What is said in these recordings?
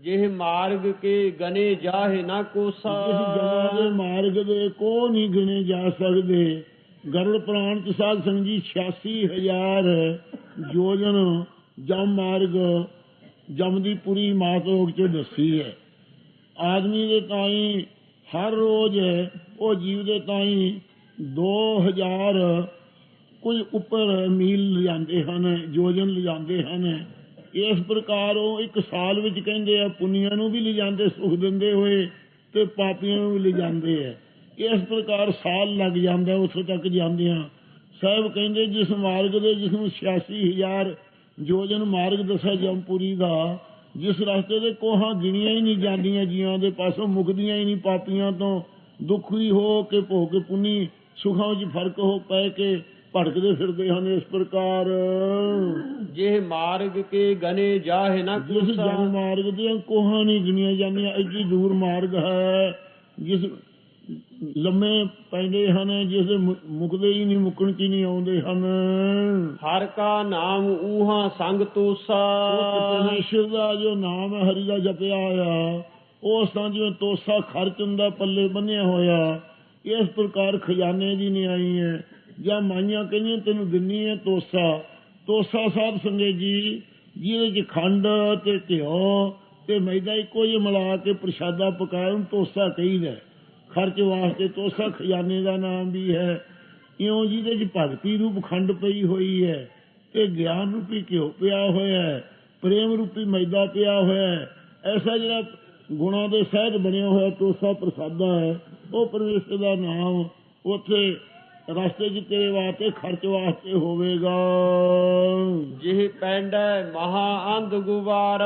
ਜਿਹ ਮਾਰਗ ਕੇ ਗਨੇ ਜਾਹੇ ਨਾ ਕੋਸਾ ਜਮਾਂ ਮਾਰਗ ਦੇ ਕੋ ਨਹੀਂ ਗਿਣੇ ਜਾ ਸਕਦੇ। ਗਰੜ ਪ੍ਰਾਣ ਚ ਸਾਧ ਸੰਗ ਜੀ 86000 ਯੋਜਨ ਜਮ ਮਾਰਗ, ਜਮ ਦੀ ਪੂਰੀ ਮਾਤੋਕ ਚ ਦੱਸੀ ਹੈ। ਆਦਮੀ ਦੇ ਤਾਈ ਹਰ ਰੋਜ਼ ਉਹ ਜੀਵ ਦੇ ਤਾਈ 2000 ਕੁਝ ਉੱਪਰ ਮੀਲ ਲਿਜਾਂਦੇ ਹਨ ਯੋਜਨ ਲਿਜਾਂਦੇ ਹਨ। ਇਸ ਪ੍ਰਕਾਰ ਉਹ ਇੱਕ ਸਾਲ ਵਿੱਚ ਕਹਿੰਦੇ ਆ, ਪੁੰਨੀਆਂ ਨੂੰ ਵੀ ਲਿਜਾਂਦੇ, ਸੁਖ ਦਿੰਦੇ ਹੋਏ ਤੇ ਪਾਪੀਆਂ ਨੂੰ ਵੀ ਲਿਜਾਂਦੇ ਆ। ਇਸ ਪ੍ਰਕਾਰ ਸਾਲ ਲੱਗ ਜਾਂਦਾ, ਉੱਥੇ ਤੱਕ ਜਾਂਦਿਆਂ। ਸਾਹਿਬ ਕਹਿੰਦੇ, ਜਿਸ ਮਾਰਗ ਦੇ, ਜਿਸ ਨੂੰ 86000 ਯੋਜਨ ਮਾਰਗ ਦੱਸਿਆ ਜੰਪੂਰੀ ਦਾ, ਜਿਸ ਰਸਤੇ ਦੇ ਕੋਹਾਂ ਗਿਣੀਆਂ ਹੀ ਨਹੀਂ ਜਾਂਦੀਆਂ, ਜੀਆਂ ਦੇ ਪਾਸੋਂ ਮੁਕਦੀਆਂ ਹੀ ਨਹੀਂ ਪਾਪੀਆਂ ਤੋਂ, ਦੁਖੀ ਹੋ ਕੇ ਭੋਗ ਕੇ ਪੁੰਨੀ, ਸੁਖਾਂ ਵਿੱਚ ਫ਼ਰਕ ਹੋ ਪੈ ਕੇ ਭਟਕਦੇ ਫਿਰਦੇ ਹਨ ਇਸ ਪ੍ਰਕਾਰ। ਜਿਹ ਮਾਰਗ ਕੇ ਗਨੇ ਜਾਹੇ ਨਾ ਜਿਸ ਜਨ ਕੋਸਾ। ਮਾਰਗ ਦੀਆਂ ਕੋਹਾਂ ਨਹੀਂ ਗਿਣੀਆਂ ਜਾਂਦੀਆਂ ਐਡੀ ਦੂਰ ਮਾਰਗ ਹੈ। ਜਿਸ ਲੰਮੇ ਪੈਂਦੇ ਹਨ ਜਿਸ ਦੇ ਮੁੱਕਦੇ ਹੀ ਨਹੀਂ ਮੁੱਕਣ ਹੀ ਨਹੀਂ ਆਉਂਦੇ ਹਨ। ਹਰ ਕਾ ਨਾਮ ਊਹਾ ਸੰਗ ਤੋਸਾ। ਪਰਮੇਸ਼ਰ ਦਾ ਜੋ ਨਾਮ ਹੈ ਹਰੀ ਦਾ ਜਪਿਆ ਹੋਇਆ ਉਸ ਤਾਂ ਜਿਵੇਂ ਤੋਸਾ ਖਰਚ ਹੁੰਦਾ ਪੱਲੇ ਬੰਨਿਆ ਹੋਇਆ ਇਸ ਪ੍ਰਕਾਰ ਖਜ਼ਾਨੇ ਦੀ ਨਹੀਂ ਆਈ ਹੈ। ਜਾਂ ਮਾਈਆਂ ਕਹਿੰਦੀਆਂ, ਤੈਨੂੰ ਦਿੰਨੀ ਹੈ ਤੋਸਾ। ਤੋਸਾ ਸਾਹਿਬ ਸੰਗੇ ਜੀ, ਜਿਹਦੇ ਚ ਖੰਡ ਤੇ ਘਿਓ ਤੇ ਮੈਦਾ ਇੱਕੋ ਜਿਹਾ ਮਿਲਾ ਕੇ ਪ੍ਰਸ਼ਾਦਾ ਪਕਾਇਆ ਉਹਨੂੰ ਤੋਸਾ ਕਹੀਦਾ ਖਰਚ ਵਾਸਤੇ ਤੋਸਾ ਖਜ਼ਾਨੇ ਦਾ ਨਾਮ ਵੀ ਹੈ। ਇਉਂ ਜਿਹਦੇ ਚ ਭਗਤੀ ਰੂਪ ਖੰਡ ਪਈ ਹੋਈ ਹੈ ਤੇ ਗਿਆਨ ਰੂਪੀ ਘਿਓ ਪਿਆ ਹੋਇਆ ਹੈ, ਪ੍ਰੇਮ ਰੂਪੀ ਮੈਦਾ ਪਿਆ ਹੋਇਆ ਹੈ। ਐਸਾ ਜਿਹੜਾ ਗੁਣਾ ਦੇ ਸਹਿਜ ਬਣਿਆ ਹੋਇਆ ਤੋਸਾ ਪ੍ਰਸਾਦਾ ਹੈ, ਉਹ ਪਰਮੇਸ਼ਰ ਦਾ ਨਾਮ ਉੱਥੇ ਰਸਤੇ 'ਚ ਤੇਰੇ ਵਾਸਤੇ ਖਰਚ ਵਾਸਤੇ ਹੋਵੇਗਾ। ਜਿਹ ਪੈਂਡੈ ਮਹਾ ਅੰਧ ਗੁਵਾਰ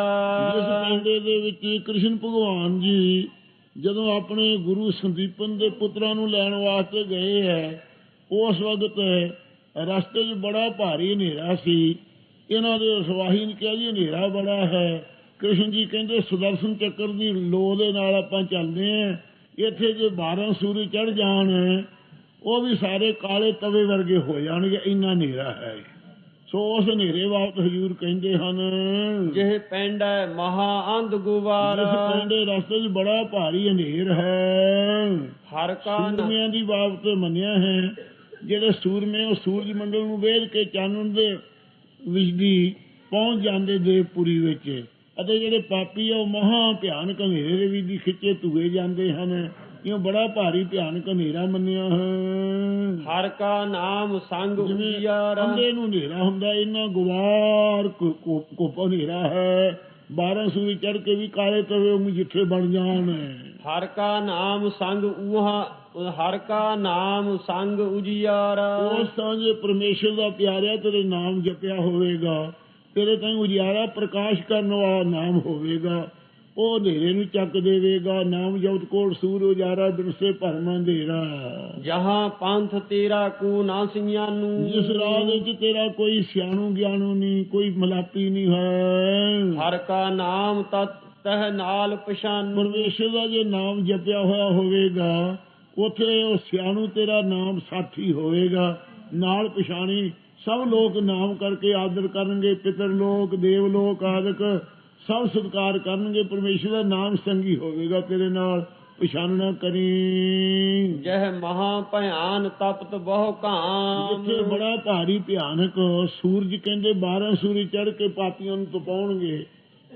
ਇਸ ਪਿੰਡੇ ਦੇ ਵਿੱਚ ਕ੍ਰਿਸ਼ਨ ਭਗਵਾਨ ਜੀ ਜਦੋਂ ਆਪਣੇ ਗੁਰੂ ਸੰਦੀਪਨ ਦੇ ਪੁੱਤਰਾਂ ਨੂੰ ਲੈਣ ਵਾਸਤੇ ਗਏ ਹੈ ਉਸ ਵਕਤ ਰਸਤੇ 'ਚ ਬੜਾ ਭਾਰੀ ਹਨੇਰਾ ਸੀ। ਇਹਨਾਂ ਦੇ ਸਵਾਹੀ ਨੇ ਕਿਹਾ ਜੀ ਹਨੇਰਾ ਬੜਾ ਹੈ। ਕ੍ਰਿਸ਼ਨ ਜੀ ਕਹਿੰਦੇ ਸੁਦਰਸ਼ਨ ਚੱਕਰ ਦੀ ਲੋ ਦੇ ਨਾਲ ਆਪਾਂ ਚੱਲਦੇ ਆਂ ਇੱਥੇ ਜੇ 12 ਸੂਰਜ ਚੜ ਜਾਣ ਉਹ ਵੀ ਸਾਰੇ ਕਾਲੇ ਤਵੇ ਵਰਗੇ ਹੋ ਜਾਣਗੇ ਇੰਨਾ ਹਨੇਰਾ ਹੈ। ਸੋ ਉਸ ਹਨੇਰੇ ਬਾਬਤ ਹਜੂਰ ਕਹਿੰਦੇ ਹਨ ਜਿਹ ਪੈਂਡੈ ਮਹਾ ਅੰਧ ਗੁਵਾਰ ਜਿਸ ਪਿੰਡੇ ਰਸਤੇ 'ਚ ਬੜਾ ਭਾਰੀ ਹਨੇਰ ਹੈ। ਹਰ ਕਾ ਨਾ- ਸੂਰਮਿਆਂ ਦੀ ਬਾਬਤ ਮੰਨਿਆ ਹੈ। ਜਿਹੜੇ ਸੂਰਮੇ ਉਹ ਸੂਰਜ ਮੰਡਲ ਨੂੰ ਵੇਖ ਕੇ ਚਾਨਣ ਦੇ ਵਿਜਦੀ ਪਹੁੰਚ ਜਾਂਦੇ ਦੇਵਪੁਰੀ ਵਿੱਚ ਅਤੇ ਜਿਹੜੇ ਪਾਪੀ ਆ ਉਹ ਮਹਾ ਭਿਆਨਕ ਹਨੇਰੇ ਦੇ ਵਿੱਚ ਖਿੱਚੇ ਧੂਏ ਜਾਂਦੇ ਹਨ। ਇਹ ਬੜਾ ਭਾਰੀ ਭਿਆਨਕ ਹਨੇਰਾ ਮੰਨਿਆ ਹੈ? ਹਰ ਕਾ ਨਾਮ ਸੰਗ ਉਜਿਆਰ ਅੰਦੇ ਨੂੰ ਹਨੇਰਾ ਹੁੰਦਾ ਇੰਨਾ ਗੁਵਾਰ ਕੋਪ ਹਨੇਰਾ ਹੈ। 12 ਸੂਰੀ ਚੜ ਕੇ ਵੀ ਕਾਲੇ ਤਵੇ ਉਹ ਜਿੱਥੇ ਬਣ ਜਾਣ। ਹਰ ਕਾ ਨਾਮ ਸੰਗ ਊਹਾ ਹਰ ਕਾ ਨਾਮ ਸੰਗ ਉਜਿਆਰ ਉਸ ਤਾਂ ਜੇ ਪਰਮੇਸ਼ਰ ਦਾ ਪਿਆਰਿਆ ਤੇਰੇ ਨਾਮ ਜਪਿਆ ਹੋਵੇਗਾ ਤੇਰੇ ਤਾਂ ਉਜਿਆਰਾ ਪ੍ਰਕਾਸ਼ ਕਰਨ ਵਾਲਾ ਨਾਮ ਹੋਵੇਗਾ। ਉਹ ਹਨੇਰੇ ਨੂੰ ਚੱਕ ਦੇਵੇਗਾ ਨਾਮ ਜਪਤ ਕੋਟ ਸੂਰ ਉਜਾਰਾ ਬਿਨਸੇ ਭਰਮਾਂ ਅੰਧੇਰਾ ਜਹਾਂ ਪੰਥ ਤੇਰਾ ਕੋ ਨਾ ਸਿਆਨੂ ਜਿਸ ਰਾਹ ਵਿੱਚ ਤੇਰਾ ਕੋਈ ਸਿਆਣੂ ਗਿਆਨੂ ਨਹੀਂ ਕੋਈ ਮਲਾਪੀ ਨਹੀਂ ਹੈ। ਹਰ ਕਾ ਨਾਮ ਤਤ ਤਹ ਨਾਲ ਪਛਾਨੂ। ਪਰਮੇਸ਼ਰ ਦਾ ਜੇ ਨਾਮ ਜਪਿਆ ਹੋਇਆ ਹੋਵੇਗਾ ਉਥੇ ਉਹ ਸਿਆਣੂ ਤੇਰਾ ਨਾਮ ਸਾਥੀ ਹੋਵੇਗਾ। ਨਾਲ ਪਛਾਣੀ ਸਭ ਲੋਕ ਨਾਮ ਕਰਕੇ ਆਦਰ ਕਰਨਗੇ ਪਿਤਰ ਲੋਕ ਦੇਵ ਲੋਕ ਆਦਿਕ ਸਭ ਸਤਿਕਾਰ ਕਰਨਗੇ ਪਰਮੇਸ਼ਰ ਦਾ ਨਾਮ ਸੰਗੀ ਹੋਵੇਗਾ ਤੇਰੇ ਨਾਲ ਪਛਾਨਣਾ ਕਰੀ। ਜਹ ਮਹਾ ਭਿਆਨ ਤਪਤ ਬਹੁ ਕਾਮ। ਜਿੱਥੇ ਬੜਾ ਭਾਰੀ ਭਿਆਨਕ ਸੂਰਜ ਕਹਿੰਦੇ 12 ਸੂਰਜ ਚੜ ਕੇ ਪਾਪੀਆਂ ਨੂੰ ਤਪਾਉਣਗੇ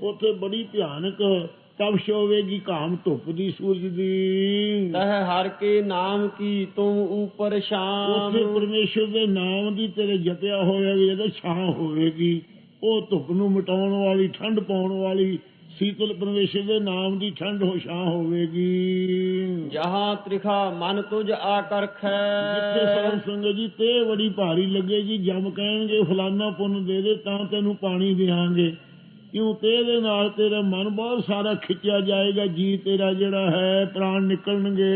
ਉੱਥੇ ਬੜੀ ਭਿਆਨਕ ਤਪਸ਼ ਹੋਵੇਗੀ ਕਾਮ ਧੁੱਪ ਦੀ ਸੂਰਜ ਦੀ। ਤਹ ਹਰ ਕੇ ਨਾਮ ਕੀ ਤੁਮ ਉਪਰ ਉੱਥੇ ਸ਼ਾਮ ਪਰਮੇਸ਼ਰ ਦੇ ਨਾਮ ਦੀ ਤੇਰੇ ਜਪਿਆ ਹੋਇਆ ਜਦੋਂ ਛਾਂ ਹੋਵੇਗੀ। ਉਹ ਧੁੱਪ ਨੂੰ ਮਿਟਾਉਣ ਵਾਲੀ ਠੰਡ ਪਾਉਣ ਵਾਲੀ ਸੀਤਲ ਪਰਮੇਸ਼ਰ ਦੇ ਨਾਮ ਦੀ ਠੰਡ ਹੋ ਛਾਂ ਹੋਵੇਗੀ। ਜਹਾਂ ਤ੍ਰਿਖਾ ਮਨ ਤੁਝ ਆਕਰਖੈ। ਜਿੱਥੇ ਸਾਧ ਸੰਗਤ ਜੀ ਤੇ ਬੜੀ ਭਾਰੀ ਲੱਗੇ ਜੀ ਜਮ ਕਹਿਣਗੇ ਫਲਾਨਾ ਪੁੰਨ ਦੇ ਦੇ ਤਾਂ ਤੈਨੂੰ ਪਾਣੀ ਦੇਾਂਗੇ ਕਿਉਂ ਤੇ ਇਹਦੇ ਨਾਲ ਤੇਰਾ ਮਨ ਬਹੁਤ ਸਾਰਾ ਖਿੱਚਿਆ ਜਾਏਗਾ ਜੀ ਤੇਰਾ ਜਿਹੜਾ ਹੈ ਪ੍ਰਾਣ ਨਿਕਲਣਗੇ।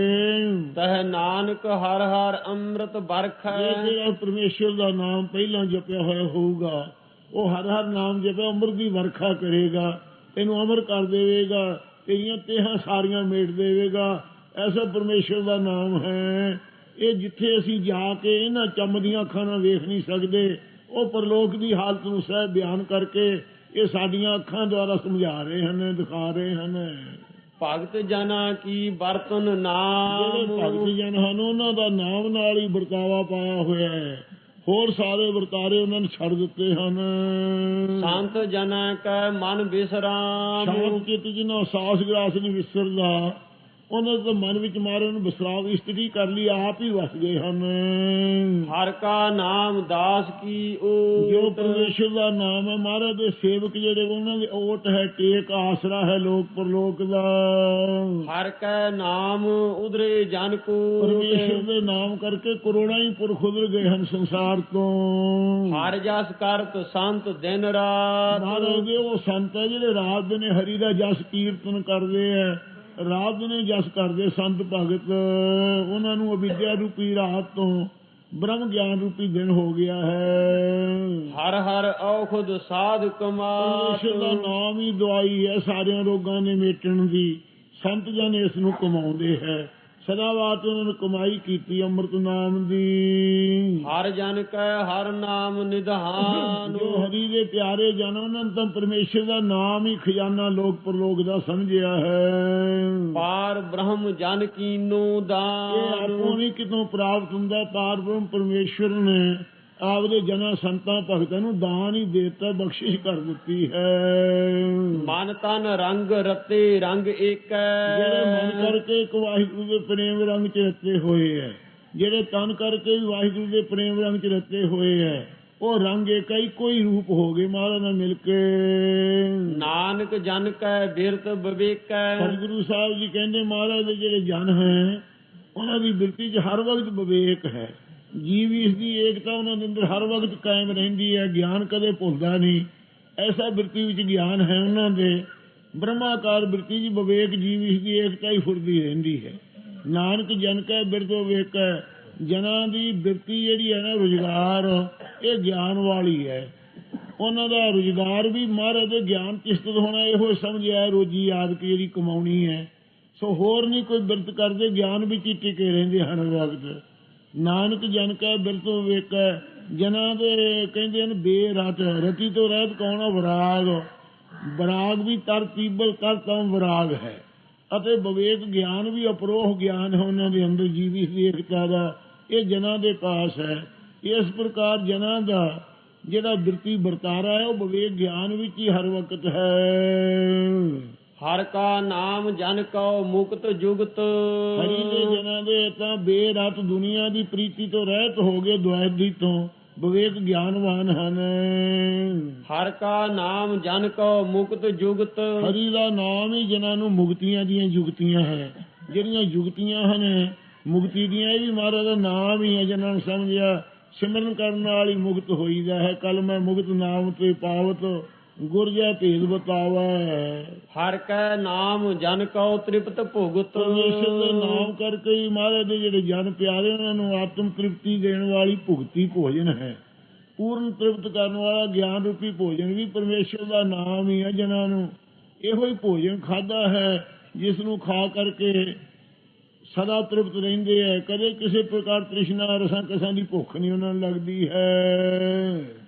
ਤਹ ਨਾਨਕ ਹਰ ਹਰ ਅੰਮ੍ਰਿਤ ਜੇ ਬਰਖੈ ਤੇਰਾ ਪਰਮੇਸ਼ਰ ਦਾ ਨਾਮ ਪਹਿਲਾਂ ਜਪਿਆ ਹੋਇਆ ਹੋਊਗਾ ਉਹ ਹਰ ਹਰ ਨਾਮ ਜਪਿਆ ਅੰਮ੍ਰਿਤ ਦੀ ਵਰਖਾ ਕਰੇਗਾ ਤੈਨੂੰ ਅਮਰ ਕਰ ਦੇਵੇਗਾ ਤੇਰੀਆਂ ਤੇਹਾਂ ਸਾਰੀਆਂ ਮੇਟ ਦੇਵੇਗਾ ਐਸਾ ਪਰਮੇਸ਼ਰ ਦਾ ਨਾਮ ਹੈ। ਇਹ ਜਿੱਥੇ ਅਸੀਂ ਜਾ ਕੇ ਇਹਨਾਂ ਚੰਮਦੀਆਂ ਅੱਖਾਂ ਨਾਲ ਵੇਖ ਨਹੀਂ ਸਕਦੇ ਉਹ ਪਰਲੋਕ ਦੀ ਹਾਲਤ ਨੂੰ ਸਹਿ ਬਿਆਨ ਕਰਕੇ ਇਹ ਸਾਡੀਆਂ ਅੱਖਾਂ ਦੁਆਰਾ ਸਮਝਾ ਰਹੇ ਹਨ ਦਿਖਾ ਰਹੇ ਹਨ। ਭਗਤ ਜਨਾ ਕੀ ਜਿਹੜੇ ਨਾਮ? ਭਗਤ ਜਨ ਹਨ ਉਹਨਾਂ ਦਾ ਨਾਮ ਨਾਲ ਹੀ ਵਰਤਾਵਾ ਪਾਇਆ ਹੋਇਆ ਹੈ। ਹੋਰ ਸਾਰੇ ਵਰਤਾਰੇ ਉਹਨਾਂ ਨੇ ਛੱਡ ਦਿੱਤੇ ਹਨ। ਸੰਤ ਜਨਾ ਕੈ ਮਨ ਬਿਸਰਾਮ। ਸ਼ਾਂਤ ਚਿੱਤ ਜਿਹਨਾਂ ਸਾਸ ਗਰਾਸ ਨਹੀਂ ਵਿਸਰਦਾ ਉਹਨਾਂ ਦੇ ਮਨ ਵਿੱਚ ਮਾਰੇ ਨੂੰ ਵਿਸਰਾਮ ਇਸਤਰੀ ਕਰ ਲਈ ਆਪ ਹੀ ਵਸ ਗਏ ਹਨ। ਹਰ ਕਾ ਨਾਮ ਦਾਸ ਕੀ ਜੋ ਓਟ ਪਰਮੇਸ਼ਰ ਦਾ ਨਾਮ ਹੈ ਮਹਾਰਾਜ ਦੇ ਸੇਵਕ ਜਿਹੜੇ ਉਹਨਾਂ ਦੇ ਓਟ ਹੈ ਟੇਕ ਆਸਰਾ ਹੈ ਲੋਕ ਪਰਲੋਕ ਦਾ। ਹਰ ਕੈ ਨਾਮ ਉਧਰੇ ਜਨ ਕੋ ਪਰਮੇਸ਼ਰ ਦੇ ਨਾਮ ਕਰਕੇ ਕਰੋੜਾਂ ਹੀ ਪੁਰਖ ਉਧਰ ਗਏ ਹਨ ਸੰਸਾਰ ਤੋਂ। ਹਰ ਜਸ ਕਰਤ ਸੰਤ ਦਿਨ ਰਾਤ। ਮਹਾਰਾਜ ਦੇ ਉਹ ਸੰਤ ਹੈ ਜਿਹੜੇ ਰਾਤ ਦਿਨੇ ਹਰੀ ਦਾ ਜਸ ਕੀਰਤਨ ਕਰਦੇ ਹੈ। ਰਾਤ ਦਿਨੇ ਜਸ ਕਰਦੇ ਸੰਤ ਭਗਤ ਉਹਨਾਂ ਨੂੰ ਅਵਿਦਿਆ ਰੂਪੀ ਰਾਤ ਤੋਂ ਬ੍ਰਹਮ ਗਿਆਨ ਰੂਪੀ ਦਿਨ ਹੋ ਗਿਆ ਹੈ। ਹਰ ਹਰ ਔਖਦ ਸਾਧ ਕਮਾਤ ਪਰਮੇਸ਼ਰ ਦਾ ਨਾਮ ਹੀ ਦਵਾਈ ਹੈ ਸਾਰਿਆਂ ਰੋਗਾਂ ਦੇ ਮੇਟਣ ਦੀ। ਸੰਤ ਜਨ ਇਸ ਨੂੰ ਕਮਾਉਂਦੇ ਹੈ। ਸਦਾ ਬਾਤ ਉਹਨਾਂ ਨੇ ਕਮਾਈ ਕੀਤੀ ਅੰਮ੍ਰਿਤ ਨਾਮ ਦੀ। ਹਰ ਜਨ ਕੈ ਹਰ ਨਾਮ ਨਿਧਾਨ। ਜੋ ਹਰੀ ਦੇ ਪਿਆਰੇ ਜਨ ਉਹਨਾਂ ਤਾਂ ਪਰਮੇਸ਼ਰ ਦਾ ਨਾਮ ਹੀ ਖਜ਼ਾਨਾ ਲੋਕ ਪਰਲੋਕ ਦਾ ਸਮਝਿਆ ਹੈ। ਪਾਰ ਬ੍ਰਹਮ ਜਨ ਕੀਨੋ ਇਹ ਦਾਨ ਆਪੋ ਨਹੀਂ ਕਿਤੋਂ ਪ੍ਰਾਪਤ ਹੁੰਦਾ ਪਾਰ ਬ੍ਰਹਮ ਪਰਮੇਸ਼ਰ ਨੇ ਆਪਦੇ ਜਨਾਂ ਸੰਤਾਂ ਭਗਤਾਂ ਨੂੰ ਦਾਨ ਹੀ ਦੇਤਾ ਬਖਸ਼ਿਸ਼ ਕਰ ਦਿੱਤੀ ਹੈ। ਮਨ ਤਨ ਰੰਗ ਰਤੇ ਰੰਗ ਏਕੈ। ਜਿਹੜੇ ਮਨ ਕਰਕੇ ਇੱਕ ਵਾਹਿਗੁਰੂ ਦੇ ਪ੍ਰੇਮ ਰੰਗ ਚ ਰਤੇ ਹੋਏ ਹੈ। ਜਿਹੜੇ ਤਨ ਕਰਕੇ ਵੀ ਵਾਹਿਗੁਰੂ ਦੇ ਪ੍ਰੇਮ ਰੰਗ ਚ ਰਤੇ ਹੋਏ ਹੈ ਉਹ ਰੰਗ ਇੱਕ ਹੀ ਕੋਈ ਰੂਪ ਹੋ ਗਏ ਮਹਾਰਾਜ ਨਾਲ ਮਿਲ ਕੇ। ਨਾਨਕ ਜਨ ਕੈ ਬਿਰਤ ਵਿਵੇਕੈ ਸਤਿਗੁਰੂ ਸਾਹਿਬ ਜੀ ਕਹਿੰਦੇ ਮਹਾਰਾਜ ਦੇ ਜਿਹੜੇ ਜਨ ਹੈ ਉਹਨਾਂ ਦੀ ਬਿਰਤੀ 'ਚ ਹਰ ਵਕਤ ਵਿਵੇਕ ਹੈ। ਜੀਵ ਇਸ ਦੀ ਏਕਤਾ ਉਹਨਾਂ ਦੇ ਅੰਦਰ ਹਰ ਵਕਤ ਕਾਇਮ ਰਹਿੰਦੀ ਹੈ ਗਿਆਨ ਕਦੇ ਭੁੱਲਦਾ ਨਹੀਂ। ਐਸਾ ਬਿਰਤੀ ਵਿੱਚ ਗਿਆਨ ਹੈ ਉਹਨਾਂ ਦੇ। ਬ੍ਰਹਮਾਕਾਰ ਬਿਰਤੀ 'ਚ ਵਿਵੇਕ ਜੀਵ ਇਸ ਦੀ ਏਕਤਾ ਹੀ ਫੁਰਦੀ ਰਹਿੰਦੀ ਹੈ। ਨਾਨਕ ਜਨ ਕੈ ਬਿਰਤ ਵਿਵੇਕ ਹੈ ਜਨਾਂ ਦੀ ਬਿਰਤੀ ਜਿਹੜੀ ਹੈ ਨਾ ਰੁਜ਼ਗਾਰ, ਇਹ ਗਿਆਨ ਵਾਲੀ ਹੈ। ਉਹਨਾਂ ਦਾ ਰੁਜ਼ਗਾਰ ਵੀ ਮਹਾਰਾਜ ਦੇ ਗਿਆਨ ਚਿਸ਼ਤਤ ਹੋਣਾ, ਇਹੋ ਸਮਝਿਆ ਰੋਜੀ ਆਦਿਕ ਜਿਹੜੀ ਕਮਾਉਣੀ ਹੈ। ਸੋ ਹੋਰ ਨਹੀਂ ਕੋਈ ਬਿਰਤ ਕਰਦੇ, ਗਿਆਨ ਵਿੱਚ ਹੀ ਟਿਕੇ ਰਹਿੰਦੇ ਹਨ ਵਕਤ ਨਾਨਕ ਜਨ ਕੈ ਬਿਰਤ ਵਿਵੇਕ ਜਨਾਂ ਦੇ ਕਹਿੰਦੇ ਨੇ ਬੇਰਤ, ਰਤੀ ਤੋਂ ਰਹਿਤ ਕੌਣ ਆ? ਵਿਰਾਗ। ਵਿਰਾਗ ਵੀ ਤਰ ਤੀਬਲ ਕਰ ਤਾਂ ਵਿਰਾਗ ਹੈ। ਅਤੇ ਵਿਵੇਕ ਗਿਆਨ ਵੀ ਅਪਰੋਹ ਗਿਆਨ ਹੈ ਉਹਨਾਂ ਦੇ ਅੰਦਰ ਜੀਵੀ ਦੀ ਏਕਤਾ ਦਾ ਇਹ ਜਨਾਂ ਦੇ ਪਾਸ ਹੈ। ਇਸ ਪ੍ਰਕਾਰ ਜਨਾਂ ਦਾ ਜਿਹੜਾ ਬਿਰਤੀ ਵਰਤਾਰਾ ਹੈ ਉਹ ਵਿਵੇਕ ਗਿਆਨ ਵਿੱਚ ਹੀ ਹਰ ਵਕਤ ਹੈ। ਹਰ ਕਾ ਨਾਮ ਜਨ ਕਉ ਮੁਕਤ ਜੁਗਤ। ਹਰੀ ਦੇ ਜਨਾਂ ਦੇ ਤਾਂ ਬੇਰਤ ਦੁਨੀਆ ਦੀ ਪ੍ਰੀਤੀ ਤੋਂ ਰਹਿਤ ਹੋ ਗਏ ਦੁਆਇਦੀ ਤੋਂ। ਵਿਵੇਕ ਗਿਆਨਵਾਨ ਹਨ। ਹਰ ਕਾ ਨਾਮ ਜਨ ਕਉ ਮੁਕਤ ਜੁਗਤ। ਹਰੀ ਦਾ ਨਾਮ ਹੀ ਜਨਾਂ ਨੂੰ ਮੁਕਤੀਆਂ ਦੀਆਂ ਜੁਗਤੀਆਂ ਹੈ। ਜਿਹੜੀਆਂ ਜੁਗਤੀਆਂ ਹਨ ਮੁਕਤੀ ਦੀਆਂ ਇਹ ਵੀ ਮਹਾਰਾਜ ਦਾ ਨਾਮ ਹੀ ਹੈ ਜਨਾਂ ਨੂੰ ਸਮਝਿਆ ਸਿਮਰਨ ਕਰਨ ਨਾਲ ਹੀ ਮੁਕਤ ਹੋਈਦਾ ਹੈ। ਕਲ ਮੈਂ ਮੁਕਤ ਨਾਮ ਤੇ ਪਾਵਤ ਗੁਰ ਜੈ ਭੇਦ ਬਤਾਵਾ ਹਰ ਕੈ ਨਾਮ ਜਨ ਕਉ ਤ੍ਰਿਪਤ ਭੁਗਤ। ਪਰਮੇਸ਼ਰ ਦੇ ਨਾਮ ਕਰਕੇ ਹੀ ਮਹਾਰਾਜ ਦੇ ਜਿਹੜੇ ਜਨ ਪਿਆਰੇ ਉਹਨਾਂ ਨੂੰ ਆਤਮ ਤ੍ਰਿਪਤੀ ਦੇਣ ਵਾਲੀ ਭੁਗਤੀ ਭੋਜਨ ਹੈ। ਪੂਰਨ ਤ੍ਰਿਪਤ ਕਰਨ ਵਾਲਾ ਗਿਆਨ ਰੂਪੀ ਭੋਜਨ ਵੀ ਪਰਮੇਸ਼ਰ ਦਾ ਨਾਮ ਹੀ ਹੈ ਜਨਾਂ ਨੂੰ ਇਹੋ ਹੀ ਭੋਜਨ ਖਾਦਾ ਹੈ ਜਿਸ ਨੂੰ ਖਾ ਕਰਕੇ ਸਦਾ ਤ੍ਰਿਪਤ ਰਹਿੰਦੇ ਹੈ। ਕਦੇ ਕਿਸੇ ਪ੍ਰਕਾਰ ਤ੍ਰਿਸ਼ਨਾ ਰਸਾਂ ਕਸਾਂ ਦੀ ਭੁੱਖ ਨਹੀਂ ਉਹਨਾਂ ਨੂੰ ਲੱਗਦੀ ਹੈ।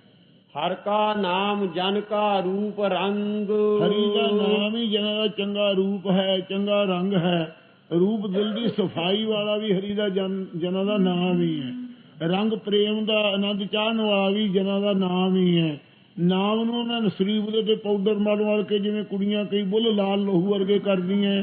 ਹਰ ਕਾ ਨਾਮ ਜਨ ਕਾ ਰੂਪ ਰੰਗ। ਹਰੀ ਦਾ ਨਾਮ ਹੀ ਜਨਾਂ ਦਾ ਚੰਗਾ ਰੂਪ ਹੈ, ਚੰਗਾ ਰੰਗ ਹੈ। ਰੂਪ ਦਿਲ ਦੀ ਸਫ਼ਾਈ ਵਾਲਾ ਵੀ ਹਰੀ ਦਾ ਜਨਾਂ ਦਾ ਨਾਮ ਹੀ ਹੈ। ਰੰਗ ਪ੍ਰੇਮ ਦਾ ਆਨੰਦ ਚਾਹਣ ਵਾਲਾ ਵੀ ਜਨਾਂ ਦਾ ਨਾਮ ਹੀ ਹੈ। ਨਾਮ ਨੂੰ ਉਹਨਾਂ ਨੇ ਸਰੀਰ ਦੇ ਤੇ ਪਾਊਡਰ ਮਾਰ ਮਾਰ ਕੇ ਜਿਵੇਂ ਕੁੜੀਆਂ ਕਈ ਬੁੱਲ ਲਾਲ ਲੋਹੂ ਵਰਗੇ ਕਰਦੀਆਂ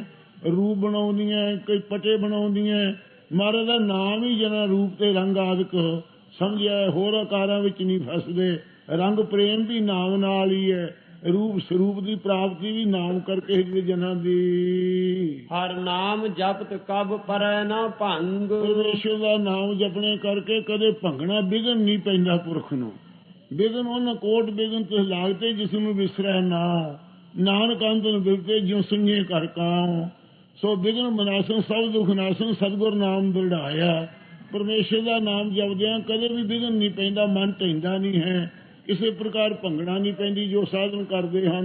ਰੂਪ ਬਣਾਉਂਦੀਆਂ ਕਈ ਪਟੇ ਬਣਾਉਂਦੀਆਂ ਮਹਾਰਾਜ ਦਾ ਨਾਮ ਹੀ ਜਨਾਂ ਰੂਪ ਤੇ ਰੰਗ ਆਦਿਕ। ਸਮਝਿਆ ਹੋਰ ਆਕਾਰਾਂ ਵਿੱਚ ਨਹੀਂ ਫਸਦੇ। ਰੰਗ ਪ੍ਰੇਮ ਵੀ ਨਾਮ ਨਾਲ ਹੀ ਹੈ। ਰੂਪ ਸਰੂਪ ਦੀ ਪ੍ਰਾਪਤੀ ਵੀ ਨਾਮ ਕਰਕੇ ਹੀ ਜਨਾਂ ਦੀ। ਹਰ ਨਾਮ ਜਪਤ ਕਬ ਪਰੈ ਨਾ ਭੰਗ। ਪਰਮੇਸ਼ਰ ਦਾ ਨਾਮ ਜਪਣੇ ਕਰਕੇ ਕਦੇ ਭੰਗਣਾ ਬਿਗਨ ਨਹੀਂ ਪੈਂਦਾ ਪੁਰਖ ਨੂੰ। ਬਿਗਨ ਉਹਨਾਂ ਕੋਟ ਬਿਗਨ ਤੇ ਲਾਗਤੇ ਜਿਸ ਨੂੰ ਵਿਸਰੈ ਨਾ। ਨਾਨਕ ਅੰਤ ਨੂੰ ਬਿਰਤੇ ਜਿਉ ਸਿੰਘੇ ਕਰ ਕਾਉ। ਸੋ ਬਿਗਨ ਮਨਾਸਨ ਸਭ ਦੁਖ ਨਾਸਨ ਸਤਿਗੁਰ ਨਾਮ ਦ੍ਰਿੜਾਇਆ ਪਰਮੇਸ਼ਰ ਦਾ ਨਾਮ ਜਪਦਿਆਂ ਕਦੇ ਵੀ ਬਿਗਨ ਨਹੀਂ ਪੈਂਦਾ ਮਨ ਢੈਂਦਾ ਨਹੀਂ ਹੈ। ਕਿਸੇ ਪ੍ਰਕਾਰ ਭੰਗਣਾ ਨਹੀਂ ਪੈਂਦੀ ਜੋ ਸਾਧਨ ਕਰਦੇ ਹਨ।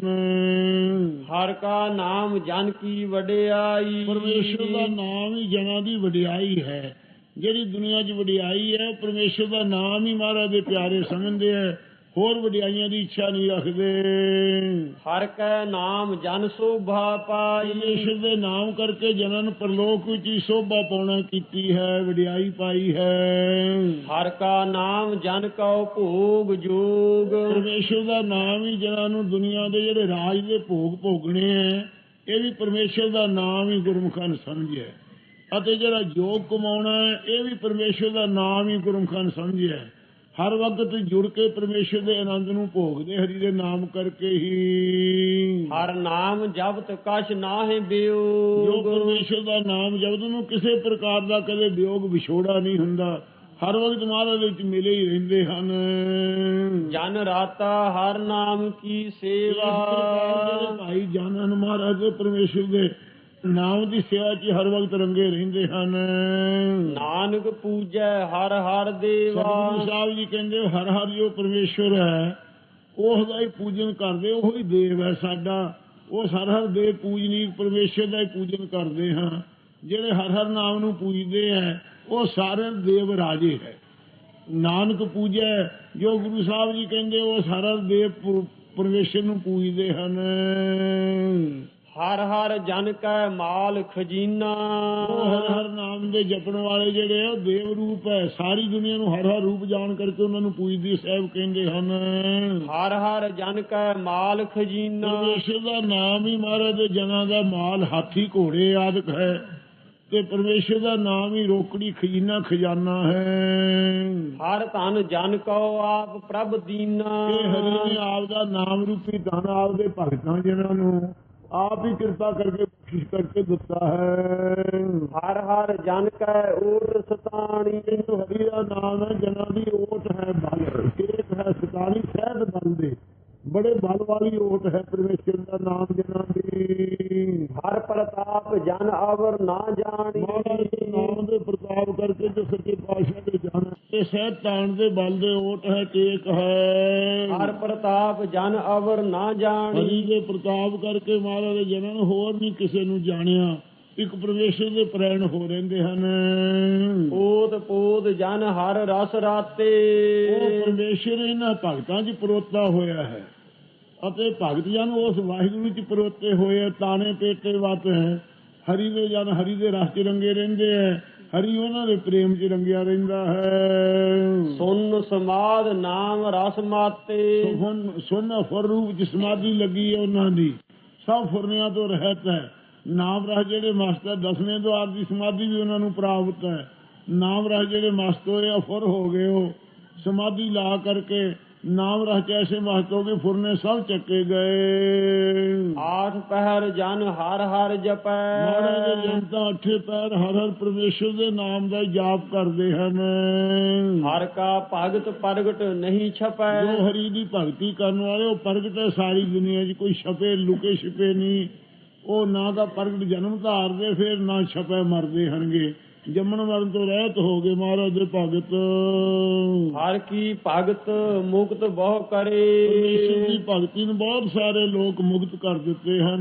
ਹਰ ਕਾ ਨਾਮ ਜਨ ਕੀ ਵਡਿਆਈ। ਪਰਮੇਸ਼ਰ ਦਾ ਨਾਮ ਹੀ ਜਨਾਂ ਦੀ ਵਡਿਆਈ ਹੈ। ਜਿਹੜੀ ਦੁਨੀਆ 'ਚ ਵਡਿਆਈ ਹੈ ਪਰਮੇਸ਼ਰ ਦਾ ਨਾਮ ਹੀ ਮਹਾਰਾਜ ਦੇ ਪਿਆਰੇ ਸਮਝਦੇ ਹੈ ਹੋਰ ਵਡਿਆਈਆਂ ਦੀ ਇੱਛਾ ਨਹੀਂ ਰੱਖਦੇ। ਹਰ ਕੈ ਨਾਮ ਜਨ ਸੋਭਾ ਪਾਈ। ਪਰਮੇਸ਼ਰ ਦੇ ਨਾਮ ਕਰਕੇ ਜਨਾਂ ਨੂੰ ਪਰਲੋਕ ਵਿੱਚ ਹੀ ਸੋਭਾ ਪਾਉਣਾ ਕੀਤੀ ਹੈ ਵਡਿਆਈ ਪਾਈ ਹੈ। ਹਰ ਕਾ ਨਾਮ ਜਨ ਕਉ ਭੋਗ ਜੋਗ। ਪਰਮੇਸ਼ਰ ਦਾ ਨਾਮ ਹੀ ਜਨਾਂ ਨੂੰ ਦੁਨੀਆ ਦੇ ਜਿਹੜੇ ਰਾਜ ਦੇ ਭੋਗ ਭੋਗਣੇ ਹੈ ਇਹ ਵੀ ਪਰਮੇਸ਼ਰ ਦਾ ਨਾਮ ਹੀ ਗੁਰਮੁਖਾਂ ਸਮਝਿਆ। ਅਤੇ ਜਿਹੜਾ ਜੋਗ ਕਮਾਉਣਾ ਹੈ ਇਹ ਵੀ ਪਰਮੇਸ਼ਰ ਦਾ ਨਾਮ ਹੀ ਗੁਰਮੁਖਾਂ ਸਮਝਿਆ। ਹਰ ਵਕਤ ਜੁੜ ਕੇ ਪਰਮੇਸ਼ਰ ਦੇ ਆਨੰਦ ਨੂੰ ਭੋਗਦੇ ਹਰੀ ਦੇ ਨਾਮ ਕਰਕੇ ਹੀ। ਹਰ ਨਾਮ ਜਪਤ ਕਛ ਨਾਹਿ ਜੋ ਬਿਯੋਗ ਪਰਮੇਸ਼ਰ ਦਾ ਨਾਮ ਜਪਦ ਨੂੰ ਕਿਸੇ ਪ੍ਰਕਾਰ ਦਾ ਕਦੇ ਵਿਯੋਗ ਵਿਛੋੜਾ ਨਹੀਂ ਹੁੰਦਾ। ਹਰ ਵਕਤ ਮਹਾਰਾਜ ਵਿੱਚ ਮਿਲੇ ਹੀ ਰਹਿੰਦੇ ਹਨ। ਜਨ ਰਾਤਾ ਹਰ ਨਾਮ ਕੀ ਸੇਵਾ। ਭਾਈ ਜਾਨਨ ਮਹਾਰਾਜ ਪਰਮੇਸ਼ਰ ਦੇ ਨਾਮ ਦੀ ਸੇਵਾ 'ਚ ਹਰ ਵਕਤ ਰੰਗੇ ਰਹਿੰਦੇ ਹਨ। ਨਾਨਕ ਪੂਜੈ ਹਰ ਹਰ ਦੇਵਾ। ਸਤਿਗੁਰੂ ਸਾਹਿਬ ਜੀ ਕਹਿੰਦੇ ਹਰ ਹਰ ਜੋ ਪਰਮੇਸ਼ਰ ਹੈ ਉਸ ਦਾ ਹੀ ਪੂਜਨ ਕਰਦੇ ਉਹ ਹੀ ਦੇਵ ਹੈ ਸਾਡਾ। ਉਹ ਹਰ ਹਰ ਦੇਵ ਪੂਜਨੀਕ ਪਰਮੇਸ਼ਰ ਦਾ ਹੀ ਪੂਜਨ ਕਰਦੇ ਹਾਂ। ਜਿਹੜੇ ਹਰ ਹਰ ਨਾਮ ਨੂੰ ਪੂਜਦੇ ਹੈ ਉਹ ਸਾਰੇ ਦੇਵ ਰਾਜੇ ਹੈ। ਨਾਨਕ ਪੂਜੈ ਜੋ ਗੁਰੂ ਸਾਹਿਬ ਜੀ ਕਹਿੰਦੇ ਉਹ ਸਾਰਾ ਦੇਵ ਪੁਰ- ਪਰਮੇਸ਼ਰ ਨੂੰ ਪੂਜਦੇ ਹਨ। ਹਰ ਹਰ ਜਨ ਕੈ ਮਾਲ ਖਜ਼ੀਨਾ। ਹਰ ਹਰ ਨਾਮ ਦੇ ਜਪਣ ਵਾਲੇ ਜਿਹੜੇ ਆ ਦੇਵ ਰੂਪ ਹੈ। ਸਾਰੀ ਦੁਨੀਆ ਨੂੰ ਹਰ ਹਰ ਰੂਪ ਜਾਣ ਕਰਕੇ ਉਹਨਾਂ ਨੂੰ ਪੂਜਦੀ ਸਾਹਿਬ ਕਹਿੰਦੇ ਹਨ। ਹਰ ਹਰ ਜਨ ਕੈ ਮਾਲ ਖਜ਼ੀਨਾ। ਪਰਮੇਸ਼ਰ ਦਾ ਨਾਮ ਹੀ ਮਹਾਰਾਜ ਦੇ ਜਨਾਂ ਦਾ ਮਾਲ ਹਾਥੀ ਘੋੜੇ ਆਦਿਕ ਹੈ ਤੇ ਪਰਮੇਸ਼ਰ ਦਾ ਨਾਮ ਹੀ ਰੋਕੜੀ ਖਜ਼ਾਨਾ ਖਜ਼ਾਨਾ ਹੈ। ਹਰ ਧਨ ਜਨ ਕਉ ਆਪ ਪ੍ਰਭ ਦੀਨਾ। ਇਹ ਹਰੀ ਨੇ ਆਪ ਦਾ ਨਾਮ ਰੂਪੀ ਧਨ ਆਪ ਦੇ ਭਗਤਾਂ ਜਿਨ੍ਹਾਂ ਨੂੰ ਆਪ ਹੀ ਕਿਰਪਾ ਕਰਕੇ ਬਖਸ਼ਿਸ਼ ਕਰਕੇ ਦਿੱਤਾ ਹੈ। ਹਰ ਹਰ ਜਨ ਕੈ ਓਟ ਸਤਾਣੀ ਇਹਨੂੰ ਹਰੀ ਦਾ ਨਾਮ ਹੈ ਜਨਾਂ ਦੀ ਓਟ ਹੈ ਬਲ। ਇੱਕ ਹੈ ਸਤਾਨੀ ਸਹਿਤ ਬਲ ਦੇ। ਬੜੇ ਬਲ ਵਾਲੀ ਓਟ ਹੈ ਪਰਮੇਸ਼ਰ ਦਾ ਨਾਮ ਜਨਾਂ ਦੀ। ਹਰ ਪ੍ਰਤਾਪ ਜਨ ਅਵਰ ਨਾ ਜਾਣੀ। ਨਾਮ ਦੇ ਪ੍ਰਤਾਪ ਕਰਕੇ ਜੋ ਸੱਚੇ ਪਾਤਸ਼ਾਹ ਦੇ ਜਾਣਾ ਇਹ ਸਹਿਤ ਤਾਣ ਦੇ ਬਲ ਦੇ ਓਟ ਹੈ ਟੇਕ ਹੈ। ਹਰ ਪ੍ਰਤਾਪ ਜਨ ਅਵਰ ਨਾ ਹਰੀ ਜਾਣੀ ਦੇ ਪ੍ਰਤਾਪ ਕਰਕੇ ਮਹਾਰਾਜ ਦੇ ਜਨਾਂ ਨੂੰ ਹੋਰ ਨਹੀਂ ਕਿਸੇ ਨੂੰ ਜਾਣਿਆ। ਇੱਕ ਪਰਮੇਸ਼ਰ ਦੇ ਪ੍ਰੈਣ ਹੋ ਰਹਿੰਦੇ ਹਨ। ਪੋਤ ਪੋਤ ਜਨ ਹਰ ਰਸ ਰਾਤੇ। ਉਹ ਪਰਮੇਸ਼ਰ ਇਹਨਾਂ ਭਗਤਾਂ 'ਚ ਪਰੋਤਾ ਹੋਇਆ ਹੈ ਅਤੇ ਭਗਤ ਜਨ ਉਸ ਵਾਹਿਗੁਰੂ 'ਚ ਪਰੋਤੇ ਹੋਏ ਤਾਣੇ ਪੇਟੇ ਵਤ ਹੈ। ਹਰੀ ਦੇ ਜਨ ਹਰੀ ਦੇ ਰਸ 'ਚ ਰੰਗੇ ਰਹਿੰਦੇ ਹੈ। ਹਰੀ ਉਹਨਾਂ ਦੇ ਪ੍ਰੇਮ 'ਚ ਰੰਗਿਆ ਰਹਿੰਦਾ ਹੈ। ਸੁਨ ਸਮਾਦ ਨਾਮ ਰਸ ਮਾਤੇ। ਸੁਨ ਫੁਰ ਰੂਪ 'ਚ ਸਮਾਧੀ ਲੱਗੀ ਹੈ ਉਹਨਾਂ ਦੀ। ਸਭ ਫੁਰਨਿਆਂ ਤੋਂ ਰਹਿਤ ਹੈ। ਨਾਮ ਰਸ ਜਿਹੜੇ ਮਸਤ ਹੈ ਦਸਵੇਂ ਦੁਆਰ ਦੀ ਸਮਾਧੀ ਵੀ ਉਹਨਾਂ ਨੂੰ ਪ੍ਰਾਪਤ ਹੈ। ਨਾਮ ਰਸ ਜਿਹੜੇ ਮਸਤ ਹੋਏ ਆ ਫੁਰ ਹੋ ਗਏ ਉਹ। ਸਮਾਧੀ ਲਾ ਕਰਕੇ ਨਾਮ ਰਸ 'ਚ ਐਸੇ ਗਏ ਫੁਰਨੇ ਸਭ ਚੱਕੇ ਗਏ। ਆਠ ਪਹਿਰ ਜਨ ਹਰ ਹਰ ਜਪੈ। ਮਹਾਰਾਜ ਦੇ ਜਨਤਾ ਅੱਠੇ ਪੈਰ ਹਰ ਹਰ ਪਰਮੇਸ਼ਰ ਦੇ ਨਾਮ ਦਾ ਜਾਪ ਕਰਦੇ ਹਨ। ਹਰ ਕਾ ਭਗਤ ਪ੍ਰਗਟ ਨਹੀਂ ਛਪੈ। ਜੋ ਹਰੀ ਦੀ ਭਗਤੀ ਕਰਨ ਵਾਲੇ ਉਹ ਪ੍ਰਗਟ ਹੈ ਸਾਰੀ ਦੁਨੀਆ 'ਚ ਕੋਈ ਛਪੇ ਲੁਕੇ ਛਿਪੇ ਨਹੀਂ। ਉਹ ਨਾ ਦਾ ਪ੍ਰਗਟ ਜਨਮ ਧਾਰਦੇ ਫਿਰ ਨਾ ਛਪੇ ਮਰਦੇ ਹਨਗੇ ਜੰਮਣ ਮਰਨ ਤੋਂ ਰਹਿਤ ਹੋ ਗਏ ਮਹਾਰਾਜ ਦੇ ਭਗਤ। ਹਰ ਕੀ ਭਗਤ ਮੁਕਤ ਬਹੁ ਪਰਮੇਸ਼ਰ ਕਰੇ ਦੀ ਭਗਤੀ ਨੂੰ ਬਹੁਤ ਸਾਰੇ ਲੋਕ ਮੁਕਤ ਕਰ ਦਿੱਤੇ ਹਨ।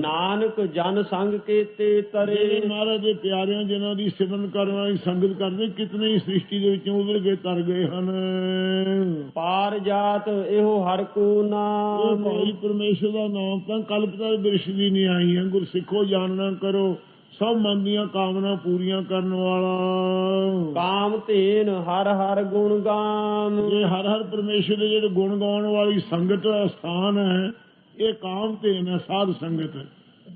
ਨਾਨਕ ਜਨ ਸੰਗ ਕੀਤੇ ਤਰੇ। ਮਹਾਰਾਜ ਦੇ ਪਿਆਰਿਆਂ ਜਿਨ੍ਹਾਂ ਦੀ ਸਿਮਰਨ ਕਰਨ ਵਾਲੀ ਸੰਗਤ ਕਰਦੇ ਕਿਤਨੇ ਹੀ ਸ੍ਰਿਸ਼ਟੀ ਦੇ ਵਿੱਚੋਂ ਉਧਰ ਕੇ ਤਰ ਗਏ ਹਨ। ਪਾਰ ਜਾਤ ਇਹੋ ਹਰ ਕੋ ਨਾਮ। ਭਾਈ ਪਰਮੇਸ਼ਰ ਦਾ ਨਾਮ ਤਾਂ ਕਲਪਤਾ ਬਿਰਸ਼ ਦੀ ਨਹੀਂ ਆਈ ਹੈ। ਗੁਰਸਿੱਖੋ ਜਾਣਨਾ ਕਰੋ। ਸਭ ਮਨ ਦੀਆਂ ਕਾਮਨਾ ਪੂਰੀਆਂ ਕਰਨ ਵਾਲਾ। ਕਾਮ ਧੇਨ ਹਰ ਹਰ ਗੁਣ ਗਾਮ ਇਹ ਹਰ ਹਰ ਪਰਮੇਸ਼ਰ ਦੇ ਜਿਹੜੇ ਗੁਣ ਗਾਉਣ ਵਾਲੀ ਸੰਗਤ ਸਥਾਨ ਹੈ ਇਹ ਕਾਮ ਧੇਨ ਹੈ ਸਾਧ ਸੰਗਤ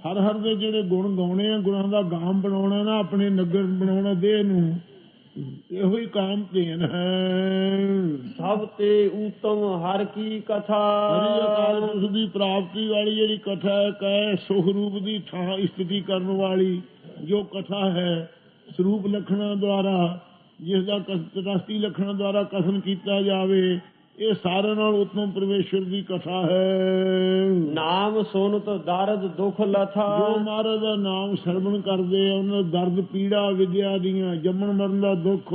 ਹਰ ਹਰ ਦੇ ਜਿਹੜੇ ਗੁਣ ਗਾਉਣੇ ਆ ਗੁਣਾਂ ਦਾ ਗਾਮ ਬਣਾਉਣਾ ਨਾ ਆਪਣੇ ਨਗਰ ਬਣਾਉਣਾ ਦੇਹ ਨੂੰ ਇਹੋ ਹੀ ਕਾਮ ਧੇਨ ਹੈ। ਸਭ ਤੇ ਊਤਮ ਹਰ ਕੀ ਕਥਾ। ਹਰੀ ਅਕਾਲ ਪੁਰਖ ਦੀ ਪ੍ਰਾਪਤੀ ਵਾਲੀ ਜਿਹੜੀ ਕਥਾ ਹੈ ਕਹੇ ਸੁਖ ਰੂਪ ਦੀ ਥਾਂ ਸਥਿਤੀ ਕਰਨ ਵਾਲੀ ਜੋ ਕਥਾ ਹੈ ਸਰੂਪ ਲਖਣਾ ਦੁਆਰਾ ਜਿਸ ਦਾ ਤਟਸਥੀ ਲਖਣਾ ਦੁਆਰਾ ਕਥਨ ਕੀਤਾ ਜਾਵੇ ਇਹ ਸਾਰਿਆਂ ਨਾਲ ਉਤਮ ਪਰਮੇਸ਼ਰ ਦੀ ਕਥਾ ਹੈ। ਨਾਮ ਸੁਨਤ ਦਰਦ ਦੁਖ ਲਥਾ। ਜੋ ਮਹਾਰਾਜ ਦਾ ਨਾਮ ਸਰਵਣ ਕਰਦੇ ਆ ਉਹਨਾਂ ਦਾ ਦਰਦ ਪੀੜਾ ਵਿਦਿਆ ਦੀਆਂ ਜੰਮਣ ਮਰਨ ਦਾ ਦੁੱਖ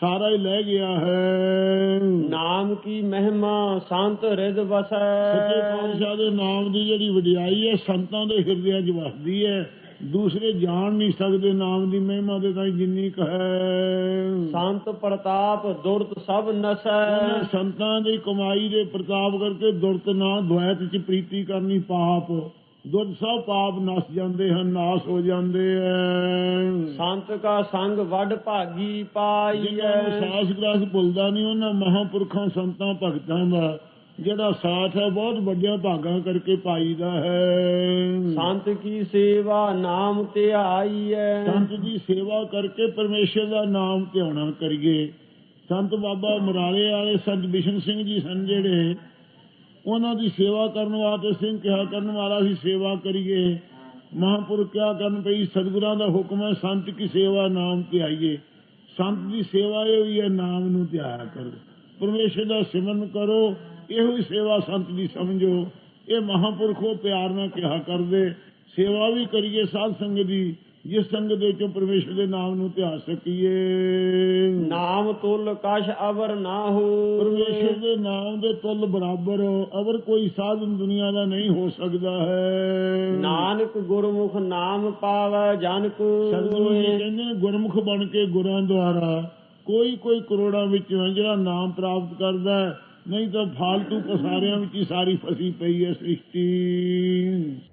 ਸਾਰਾ ਹੀ ਲੈ ਗਿਆ ਹੈ। ਨਾਮ ਕੀ ਮਹਿਮਾ ਸੰਤ ਰਿਦ ਸੱਚੇ ਵਸੈ ਪਾਤਸ਼ਾਹ ਦੇ ਨਾਮ ਦੀ ਜਿਹੜੀ ਵਡਿਆਈ ਹੈ ਸੰਤਾਂ ਦੇ ਹਿਰਦਿਆਂ 'ਚ ਵਸਦੀ ਹੈ। ਦੂਸਰੇ ਜਾਣ ਨਹੀਂ ਸਕਦੇ ਨਾਮ ਦੀ ਮਹਿਮਾ ਦੇ ਤਾਂ ਜਿੰਨੀ ਕੁ ਹੈ। ਸੰਤ ਪ੍ਰਤਾਪ ਦੁਰਤ ਸਭ ਨਸੈ। ਸੰਤਾਂ ਦੀ ਕਮਾਈ ਦੇ ਪ੍ਰਤਾਪ ਕਰਕੇ ਦੁਰਤ ਨਾ ਦੁਆਇਤ ਚ ਪ੍ਰੀਤੀ ਕਰਨੀ ਪਾਪ। ਦੁਰਤ ਸਭ ਪਾਪ ਨਸ ਜਾਂਦੇ ਹਨ ਨਾਸ ਹੋ ਜਾਂਦੇ ਐ ਸੰਤ ਕਾ ਸੰਗ ਵੱਡ ਭਾਗੀ ਜਿਹਨਾਂ ਨੂੰ ਪਾਈਐ ਸਾਸ ਗ੍ਰਾਸ ਭੁੱਲਦਾ ਨਹੀਂ ਉਹਨਾਂ ਮਹਾਪੁਰਖਾਂ ਸੰਤਾਂ ਭਗਤਾਂ ਦਾ। ਜਿਹੜਾ ਸਾਥ ਹੈ ਬਹੁਤ ਵੱਡਿਆਂ ਭਾਗਾਂ ਕਰਕੇ ਪਾਈਦਾ ਹੈ। ਸੰਤ ਕੀ ਸੇਵਾ ਨਾਮ ਧਿਆਈਐ ਸੰਤ ਦੀ ਸੇਵਾ ਕਰਕੇ ਪਰਮੇਸ਼ਰ ਦਾ ਨਾਮ ਧਿਆਉਣਾ ਕਰੀਏ। ਸੰਤ ਬਾਬਾ ਮੁਰਾਲੇ ਵਾਲੇ ਸੰਤ ਬਿਸ਼ਨ ਸਿੰਘ ਜੀ ਸਨ ਜਿਹੜੇ ਉਹਨਾਂ ਦੀ ਸੇਵਾ ਕਰਨ ਵਾਸਤੇ ਸਿੰਘ ਕਿਹਾ ਕਰਨ ਵਾਲਾ ਸੀ ਸੇਵਾ ਕਰੀਏ। ਮਹਾਂਪੁਰਖ ਕਿਆ ਕਰਨ ਪਈ ਸਤਿਗੁਰਾਂ ਦਾ ਹੁਕਮ ਹੈ ਸੰਤ ਕੀ ਸੇਵਾ ਨਾਮ ਧਿਆਈਏ ਸੰਤ ਦੀ ਸੇਵਾ ਇਹ ਵੀ ਹੈ ਨਾਮ ਨੂੰ ਧਿਆਇਆ ਕਰੋ। ਪਰਮੇਸ਼ਰ ਦਾ ਸਿਮਰਨ ਕਰੋ। ਇਹੋ ਹੀ ਸੇਵਾ ਸੰਤ ਦੀ ਸਮਝੋ। ਇਹ ਮਹਾਂਪੁਰਖੋ ਪਿਆਰ ਨਾਲ ਕਿਹਾ ਕਰਦੇ ਸੇਵਾ ਵੀ ਕਰੀਏ ਸਾਧ ਸੰਗਤ ਦੀ ਜਿਸ ਸੰਗਤ ਦੇ ਚੋਂ ਪਰਮੇਸ਼ਰ ਦੇ ਨਾਮ ਨੂੰ ਧਿਆ ਸਕੀਏ। ਨਾਮ ਤੁਲ ਕਛ ਅਵਰ ਨਾ ਹੋ। ਪਰਮੇਸ਼ਰ ਦੇ ਨਾਮ ਦੇ ਤੁਲ ਬਰਾਬਰ ਅਵਰ ਕੋਈ ਸਾਧਨ ਦੁਨੀਆ ਦਾ ਨਹੀਂ ਹੋ ਸਕਦਾ ਹੈ। ਨਾਨਕ ਗੁਰਮੁਖ ਨਾਮ ਪਾਵੈ ਜਨ ਕੋ ਸਤਿਗੁਰੂ ਜੀ ਕਹਿੰਦੇ ਗੁਰਮੁਖ ਬਣ ਕੇ ਗੁਰਾਂ ਦੁਆਰਾ ਕੋਈ ਕੋਈ ਕਰੋੜਾਂ ਵਿੱਚ ਜਿਹੜਾ ਨਾਮ ਪ੍ਰਾਪਤ ਕਰਦਾ ਹੈ, ਨਹੀਂ ਤਾਂ ਫਾਲਤੂ ਕਸਾਰਿਆਂ ਵਿੱਚ ਹੀ ਸਾਰੀ ਫਸੀ ਪਈ ਹੈ ਸ੍ਰਿਸ਼ਟੀ।